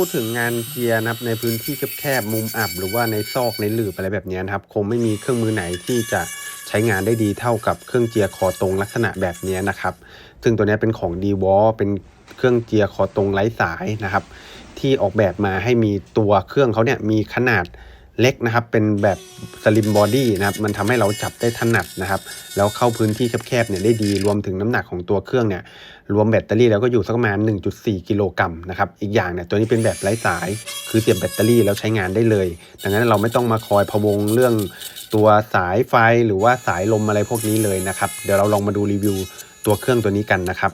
พูดถึงงานเกียร์นะครับในพื้นที่แคบๆมุมอับ หรือว่าในซอกในหลืบอะไรแบบนี้นะครับ คงไม่มีเครื่องมือไหนที่จะใช้งานได้ดีเท่ากับเครื่องเจียร์คอตรงลักษณะแบบนี้นะครับ ซึ่งตัวนี้เป็นของ d w a l เป็นเครื่องเจียร์คอตรงไร้สายนะครับ ที่ออกแบบมาให้มีตัวเครื่องเขาเนี่ยมีขนาด เล็กนะครับ เป็นแบบสลิมบอดี้นะครับ มันทำให้เราจับได้ถนัดนะครับ แล้วเข้าพื้นที่แคบๆเนี่ยได้ดี รวมถึงน้ำหนักของตัวเครื่องเนี่ย รวมแบตเตอรี่แล้วก็อยู่สักประมาณ 1.4 กิโลกรัมนะครับ อีกอย่างเนี่ยตัวนี้เป็นแบบไร้สาย คือเสียบแบตเตอรี่แล้วใช้งานได้เลย ดังนั้นเราไม่ต้องมาคอยพะวงเรื่องตัวสายไฟหรือว่าสายลมอะไรพวกนี้เลยนะครับ เดี๋ยวเราลองมาดูรีวิวตัวเครื่องตัวนี้กันนะครับ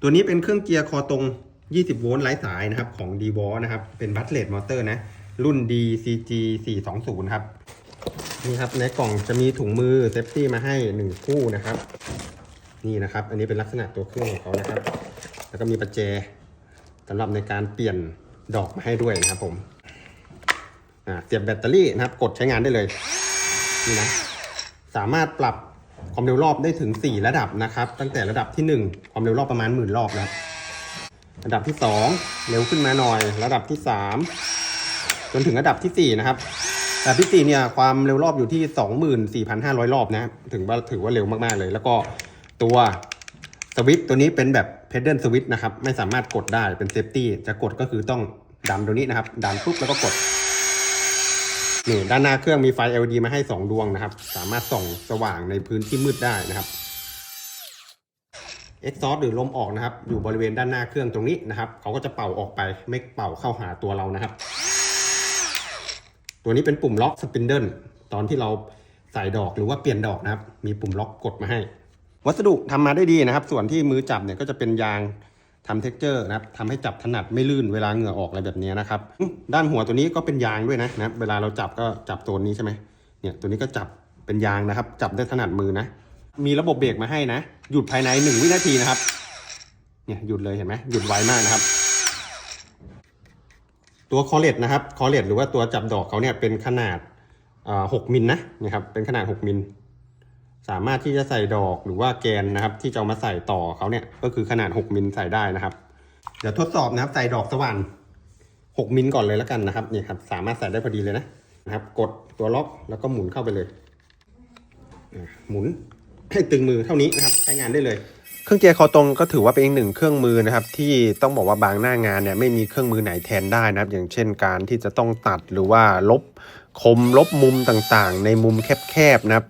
ตัวนี้เป็นเครื่องเกียร์คอตรง 20 โวลต์ไร้สายนะครับของ d w a l นะครับ เป็นบัตเลตมอเตอร์นะ รุ่น DCG 420 ครับ นี่ครับในกล่องจะมีถุงมือเซฟตี้มาให้ 1 คู่นะครับ นี่นะครับ อันนี้เป็นลักษณะตัวเครื่องของเขานะครับ แล้วก็มีประแจสำหรับในการเปลี่ยนดอกมาให้ด้วยนะครับผมเสียบแบตเตอรี่นะครับ กดใช้งานได้เลย นี่นะ สามารถปรับความเร็วรอบได้ถึง 4 ระดับนะครับ ตั้งแต่ระดับที่ 1 ความเร็วรอบประมาณหมื่นรอบนะครับระดับที่ 2 เร็วขึ้นมาหน่อย ระดับที่ 3 จนถึงระดับที่ 4 นะครับระดับที่ 4 เนี่ยความเร็วรอบอยู่ที่ 24,500 รอบนะถึงว่าถือว่าเร็วมากๆเลย แล้วก็ตัวสวิตตัวนี้เป็นแบบเพดเดิลสวิตช์นะครับไม่สามารถกดได้เป็นเซฟตี้จะกดก็คือต้องดันตัวนี้นะครับ ดันปุ๊บแล้วก็กดนี่ด้านหน้าเครื่องมีไฟ LED มาให้ 2 ดวงนะครับ สามารถส่องสว่างในพื้นที่มืดได้นะครับเอ็กซอสหรือลมออกนะครับ อยู่บริเวณด้านหน้าเครื่องตรงนี้นะครับเขาก็จะเป่าออกไปไม่เป่าเข้าหาตัวเรานะครับ ตัวนี้เป็นปุ่มล็อกสปินเดิลตอนที่เราใส่ดอกหรือว่าเปลี่ยนดอกนะครับ มีปุ่มล็อกกดมาให้ วัสดุทำมาได้ดีนะครับ ส่วนที่มือจับเนี่ยก็จะเป็นยางทำเท็กเจอร์นะครับทำให้จับถนัดไม่ลื่นเวลาเหงื่อออกอะไรแบบนี้นะครับ ด้านหัวตัวนี้ก็เป็นยางด้วยนะนะ เวลาเราจับก็จับตัวนี้ใช่ไหมเนี่ยตัวนี้ก็จับเป็นยางนะครับ จับได้ถนัดมือนะ มีระบบเบรกมาให้นะ หยุดภายในหนึ่งวินาทีนะครับ เนี่ยหยุดเลยเห็นไหมหยุดไวมากนะครับ ตัวคอเลตนะครับคอเลตหรือว่าตัวจับดอกเขาเนี่ยเป็นขนาดหกมิลนะนะครับเป็นขนาด 6มิลสามารถที่จะใส่ดอกหรือว่าแกนนะครับ ที่จะามาใส่ต่อเขาเนี่ยก็คือขนาด 6มิลใส่ได้นะครับ เดี๋ยวทดสอบนะครับใส่ดอกสว่าน6มิลก่อนเลยแล้วกันนะครับนี่ครับสามารถใส่ได้พอดีเลยนะนะครับ กดตัวล็อกแล้วก็หมุนเข้าไปเลยอะหมุนให้ตึงมือเท่านี้นะครับใช้งานได้เลย เครื่องเจียร์คอตรงก็ถือว่าเป็นอีกหนึ่งเครื่องมือนะครับ ที่ต้องบอกว่าบางหน้างานเนี่ยไม่มีเครื่องมือไหนแทนได้นะครับ อย่างเช่นการที่จะต้องตัดหรือว่าลบคมลบมุมต่างๆ ในมุมแคบๆนะครับ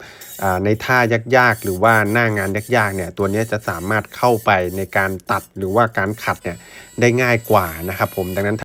ในท่ายากๆ หรือว่าหน้างานยากๆเนี่ยตัวนี้จะสามารถเข้าไปในการตัดหรือว่าการขัดเนี่ยได้ง่ายกว่านะครับผมดังนั้น